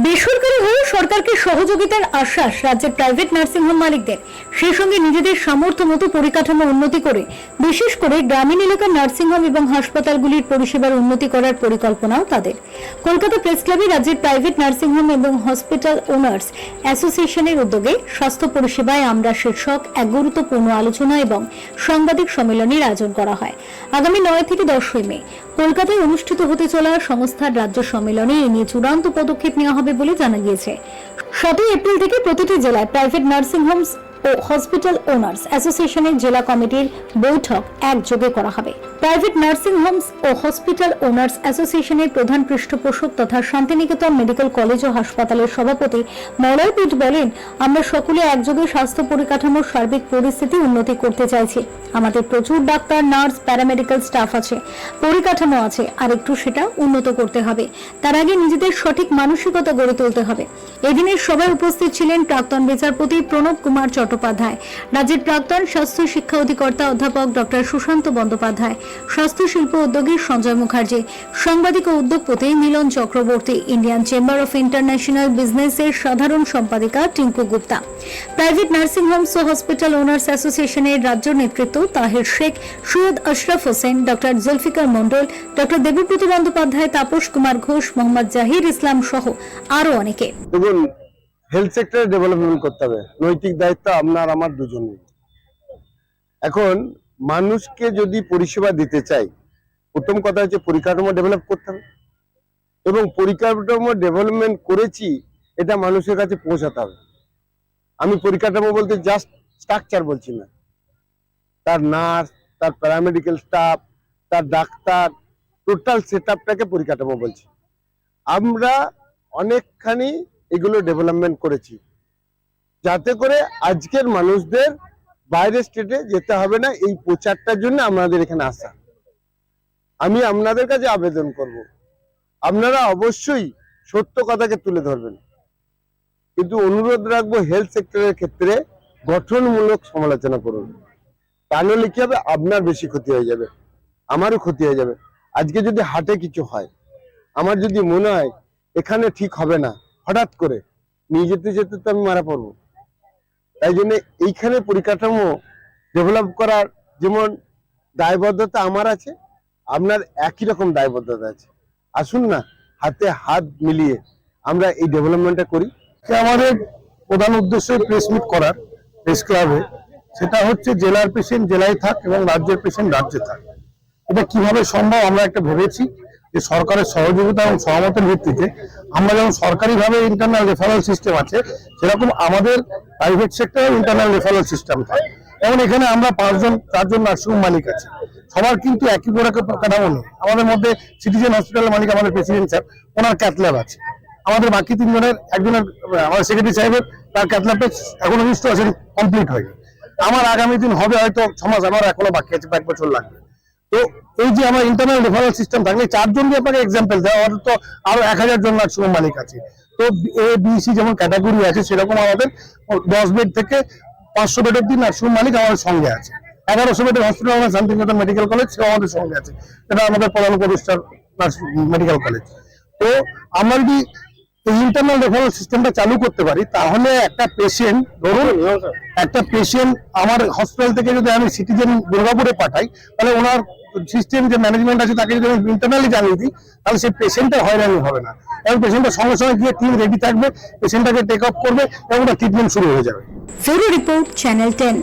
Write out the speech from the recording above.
বেসরকারি হয়েও সরকারকে সহযোগিতার আশ্বাস রাজ্যের প্রাইভেট নার্সিংহোম মালিকদের। সেই সঙ্গে নিজেদের সামর্থ্য মতো পরিকাঠামো উন্নতি করে, বিশেষ করে গ্রামীণ এলাকার নার্সিংহোম এবং হাসপাতালগুলির পরিষেবার উন্নতি করার পরিকল্পনাও তাদের। কলকাতা প্রেস ক্লাবে রাজ্যের প্রাইভেট নার্সিংহোম এবং হসপিটাল ওনার্স অ্যাসোসিয়েশনের উদ্যোগে স্বাস্থ্য পরিষেবায় আমরা শীর্ষক এক গুরুত্বপূর্ণ আলোচনা এবং সাংবাদিক সম্মেলনের আয়োজন করা হয়। আগামী নয় থেকে দশই মে কলকাতায় অনুষ্ঠিত হতে চলা সংস্থার রাজ্য সম্মেলনে এ নিয়ে চূড়ান্ত পদক্ষেপ নেওয়া হবে বলে জানা গিয়েছে। সাতই এপ্রিল থেকে প্রতিটি জেলায় প্রাইভেট নার্সিং হোমস ও হসপিটাল ওনার্স অ্যাসোসিয়েশনের জেলা কমিটির বৈঠক একযোগে করা হবে। প্রাইভেট নার্সিং হোমস ও হসপিটাল ওনার্স অ্যাসোসিয়েশনের প্রধান পৃষ্ঠপোষক তথা শান্তিনিকেতন মেডিকেল কলেজ ও হাসপাতালের সভাপতি মলয় পিট বলেন, আমরা সকলে একযোগে স্বাস্থ্য পরিকাঠামোর সার্বিক পরিস্থিতি উন্নতি করতে চাইছি। আমাদের প্রচুর ডাক্তার, নার্স, প্যারামেডিক্যাল স্টাফ আছে, পরিকাঠামো আছে আর একটু সেটা উন্নত করতে হবে। তার আগে নিজেদের সঠিক মানসিকতা গড়ে তুলতে হবে। এদিনের সভায় উপস্থিত ছিলেন প্রাক্তন বিচারপতি প্রণব কুমার চট্টোপাধ্যায়, রাজ্যের প্রাক্তন স্বাস্থ্য শিক্ষা অধিকর্তা অধ্যাপক ডক্টর সুশান্ত বন্দ্যোপাধ্যায়, স্বাস্থ্য শিল্প উদ্যোগী সঞ্জয় মুখার্জি, সাংবাদিক ও উদ্যোগপতি Milan Chakraborty, Indian chamber of international বিজনেসের সাধারণ সম্পাদিকা Tinku Gupta, private nursing homes ও হসপিটাল ওনার্স অ্যাসোসিয়েশনের রাজ্য নেতৃত্ব তাহির শেখ, সৈয়দ আশরাফ হোসেন, ডক্টর জুলফিকার মন্ডল ডক্টর দেবব্রত বন্দ্যোপাধ্যায়, তাপস কুমার ঘোষ, মোহাম্মদ জাহির ইসলাম সহ আরও অনেকে। দেখুন হেলথ সেক্টরে ডেভেলপমেন্ট করতে হবে। নৈতিক দায়িত্ব আপনার, আমার দুজনের। এখন মানুষকে যদি পরিষেবা দিতে চাই, প্রথম কথা হচ্ছে পরিকাঠামো ডেভেলপ করতে হবে। এবং পরিকাঠামো ডেভেলপমেন্ট করেছি, এটা মানুষের কাছে পৌঁছাতে হবে। আমি পরিকাঠামো বলতে জাস্ট স্ট্রাকচার বলছি না। তার নার্স তার প্যারামেডিক্যাল স্টাফ তার ডাক্তার টোটাল সেট আপটাকে পরিকাঠামো বলছি। আমরা অনেকখানি এগুলো ডেভেলপমেন্ট করেছি। যাতে করে আজকের মানুষদের বাইরের স্টেটে যেতে হবে না, এই প্রচারটার জন্য আমাদের এখানে আসা। আমি আপনাদের কাছে আবেদন করব। আপনারা অবশ্যই সত্য কথাকে তুলে ধরবেন। কিন্তু অনুরোধ রাখব হেলথ সেক্টরের ক্ষেত্রে গঠনমূলক সমালোচনা করুন। তা নাহলে কি হবে? আপনার বেশি ক্ষতি হয়ে যাবে। আমারও ক্ষতি হয়ে যাবে। আজকে যদি হাটে কিছু হয়, আমার যদি মনে হয় এখানে ঠিক হবে না হঠাৎ করে নিয়ে যেতে যেতে তো আমি মারা পড়ব। তাই জন্য এইখানে পরিকাঠামো ডেভেলপ করার যেমন দায়বদ্ধতা আমার আছে, আপনার একই রকম দায়বদ্ধতা আছে। আসুন না, হাতে হাত মিলিয়ে আমরা এই ডেভেলপমেন্টটা করি। আমাদের প্রধান উদ্দেশ্য প্রেস মিট করার প্রেস ক্লাবে সেটা হচ্ছে জেলার পেশেন্ট জেলায় থাক এবং রাজ্যের পেশেন্ট রাজ্যে থাক। এটা কীভাবে সম্ভব আমরা একটা ভেবেছি যে সরকারের সহযোগিতা এবং সহমতের ভিত্তিতে আমরা যেমন সরকারিভাবে ইন্টারনাল রেফারেল সিস্টেম আছে, সেরকম আমাদের প্রাইভেট সেক্টরে ইন্টারনাল রেফারেল সিস্টেম থাকে। যেমন এখানে আমরা পাঁচজন, চারজন নার্সিং মালিক আছে। সবার কিন্তু একই করে কাঠামো নেই। আমাদের মধ্যে সিটিজেন হসপিটালের মালিক আমাদের প্রেসিডেন্ট স্যার ওনার ক্যাথল্যাব আছে। আমাদের বাকি তিনজনের, একজনের, আমাদের সেক্রেটারি সাহেবের, তার ক্যাথল্যাবটা এখনও ইনস্টলেশন কমপ্লিট হয়নি। আমার আগামী দিন হবে হয়তো ছ মাস, আমার এখনও বাকি আছে, এক বছর লাগবে। তো এই যে আমার ইন্টারনাল রেফারেল সিস্টেম থাকলে চারজন দিয়ে আপনাকে এক্সাম্পল দেওয়া আমাদের তো আরও এক হাজার জন নার্সিং মালিক আছে। তো এ বি সি যেমন ক্যাটাগরি আছে, সেরকম আমাদের দশ বেড থেকে পাঁচশো বেড অব্দি নার্সিং মালিক আমাদের সঙ্গে আছে। এগারোশো বেডের হসপিটাল আমাদের শান্তিনিকেতন মেডিকেল কলেজ সেও আমাদের সঙ্গে আছে। এটা আমাদের প্রধান উপদেষ্টার মেডিকেল কলেজ তো আমরা যদি এই ইন্টারনাল রেফারেল সিস্টেমটা চালু করতে পারি তাহলে একটা পেশেন্ট ধরুন একটা পেশেন্ট আমার হসপিটাল থেকে যদি আমি সিটিজেন দুর্গাপুরে পাঠাই তাহলে ওনার সিস্টেম যে ম্যানেজমেন্ট আছে তাকে যদি আমি ইন্টারনালি জানিয়ে দিই তাহলে সেই পেশেন্টের হয়রানি হবে না। এবং পেশেন্টের সঙ্গে সঙ্গে গিয়ে টিম রেডি থাকবে পেশেন্টটাকে টেক আপ করবে এবং ওটা ট্রিটমেন্ট শুরু হয়ে যাবে। ফেরো রিপোর্ট চ্যানেল টেন